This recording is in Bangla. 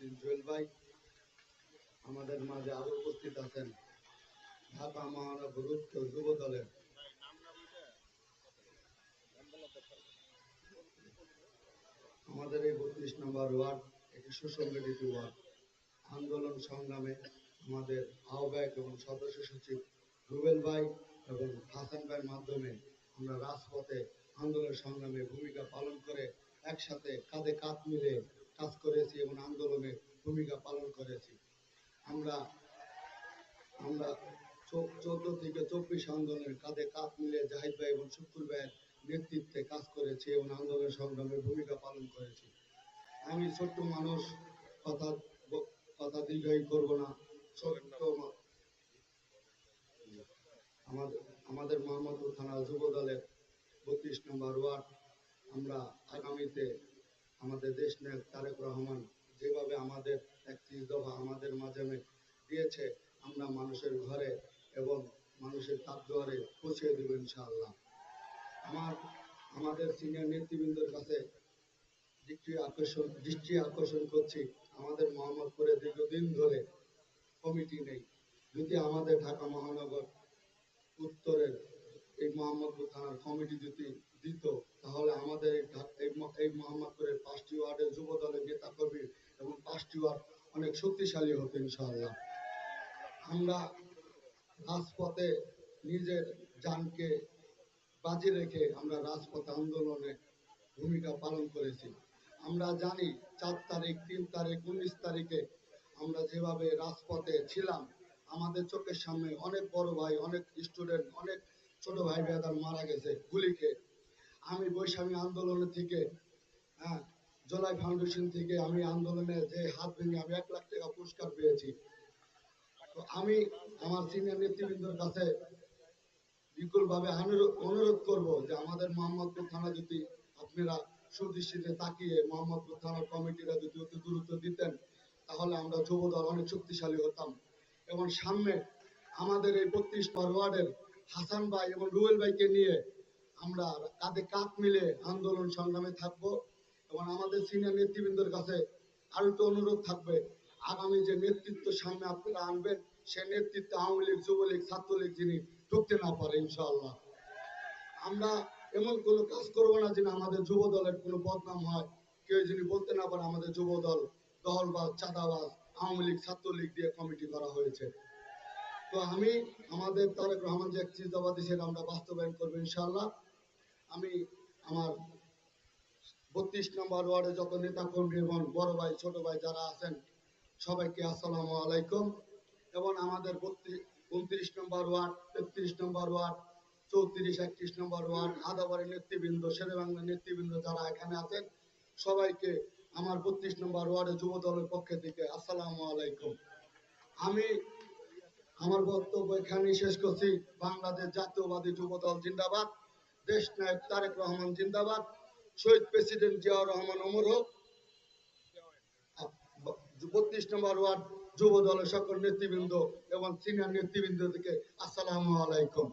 ভাই, আমাদের মাঝে আরও উপস্থিত আছেন। ঢাকা যুব দলের। আমাদের এই বত্রিশ নম্বর ওয়ার্ড একটি সুসংগঠিত ওয়ার্ড। আন্দোলন সংগ্রামে আমাদের আহ্বায়ক এবং সদস্য সচিব রুবেল ভাই এবং হাসান ভাইয়ের মাধ্যমে আমরা রাজপথে আন্দোলন সংগ্রামে ভূমিকা পালন করে একসাথে কাঁধে কাঁধ মিলে কাজ করেছি এবং আন্দোলনে ভূমিকা পালন করেছি। আমরা আমরা চোদ্দ থেকে চব্বিশ আন্দোলনের কাঁধে কাঁধ মিলে জাহিদ ভাই এবং শুকুর ভাইয়ের নেতৃত্বে কাজ করেছি এবং আন্দোলন সংগ্রামে ভূমিকা পালন করেছি। আমি ছোট্ট মানুষ, কথা কথা দীর্ঘায়ী করব না। ছোট্ট আমাদের আমাদের মোহাম্মদপুর থানা যুব দলের বত্রিশ নম্বর ওয়ার্ড। আমরা আগামীতে আমাদের দেশ নায়ক তারেক রহমান, যেভাবে আমাদের একত্রিশ দফা আমাদের মাধ্যমে দিয়েছে, আমরা মানুষের ঘরে এবং মানুষের তাপ দুয়ারে পৌঁছে দেব ইনশাআল্লাহ। আমার, আমাদের সিনিয়র নেতৃবৃন্দের কাছে দৃষ্টি আকর্ষণ দৃষ্টি আকর্ষণ করছি, আমাদের মোহাম্মদপুরে দীর্ঘদিন ধরে কমিটি নেই। যদি আমাদের ঢাকা মহানগর উত্তরের এই মোহাম্মদপুর থানার কমিটি যদি দিত, তাহলে আমাদের এই এই মোহাম্মদপুরের পাঁচটি ওয়ার্ডের যুব দলের নেতা কর্মী এবং পাঁচটি ওয়ার্ড অনেক শক্তিশালী হতো ইনশাআল্লাহ। আমরা রাজপথে নিজের জানকে বাজি রেখে আমরা রাজপথ আন্দোলনে ভূমিকা পালন করেছি। আমরা জানি চার তারিখ, তিন তারিখ, উনিশ তারিখে আমরা যেভাবে রাজপথে ছিলাম, আমাদের চোখের সামনে অনেক বড় ভাই, অনেক স্টুডেন্ট, অনেক ছোট ভাই বেদার মারা গেছে গুলিকে আমি বৈশাখী আন্দোলন থেকে হ্যাঁ জলাই ফাউন্ডেশন থেকে আমি আন্দোলনে যে হাত ভেঙে আমি এক লাখ টাকা পুরস্কার পেয়েছি। তো আমি আমার সিনিয়র নেতৃবৃন্দের কাছে বিপুলভাবে অনুরোধ করব যে আমাদের মোহাম্মদপুর থানা যদি আপনারা সুদৃষ্টিতে তাকিয়ে মোহাম্মদপুর থানার কমিটিরা যদি অতি গুরুত্ব দিতেন, তাহলে আমরা যুব দল অনেক শক্তিশালী হতাম। এবং সামনে আমাদের এই বত্রিশ ওয়ার্ডের হাসান ভাই এবং রুয়েল ভাইকে নিয়ে আমরা কাঁধে কাঁধ মিলে আন্দোলন সংগ্রামে থাকব এবং আমাদের সিনিয়র নেতৃবৃন্দের কাছে আরও একটু অনুরোধ থাকবে। আগামী যে নেতৃত্ব সামনে আপনারা আনবেন, সে নেতৃত্বে আওয়ামী লীগ, যুবলীগ, ছাত্রলীগ যিনি ঢুকতে না পারে, ইনশাআল্লাহ। আমরা এমন কোনো কাজ করব না যেন আমাদের যুব দলের কোনো বদনাম হয়। কেউ যিনি বলতে না পারে আমাদের যুব দল, দলবাজ, চাঁদাবাজ, আওয়ামী লীগ, ছাত্রলীগ দিয়ে কমিটি করা হয়েছে। তো আমি, আমাদের তারেক রহমান যে চিন্তাবাদী, সেটা আমরা বাস্তবায়ন করব, ইনশাআল্লাহ। আমি আমার বত্রিশ নম্বর ওয়ার্ডে যত নেতা কর্মী এবং বড় ভাই, ছোট ভাই যারা আছেন, সবাইকে আসসালামু আলাইকুম। এবং আমাদের বত্রিশ উনত্রিশ নম্বর ওয়ার্ড, তেত্রিশ নম্বর ওয়ার্ড, চৌত্রিশ, একত্রিশ নম্বর ওয়ার্ড, আদাবাড়ির নেতৃবৃন্দ, শেরেবাংলার নেতৃবৃন্দ যারা এখানে আছেন, সবাইকে আমার বত্রিশ নম্বর ওয়ার্ডে যুব দলের পক্ষ থেকে আসসালামু আলাইকুম। আমি আমার বক্তব্য এখানেই শেষ করছি। বাংলাদেশ জাতীয়বাদী যুব দল জিন্দাবাদ। দেশ নায়ক তারেক রহমান জিন্দাবাদ। শহীদ প্রেসিডেন্ট জিয়াউর রহমান অমর হোক। বত্রিশ নম্বর ওয়ার্ড যুব দলের সকল নেতৃবৃন্দ এবং সিনিয়র নেতৃবৃন্দ থেকে আসসালামু আলাইকুম।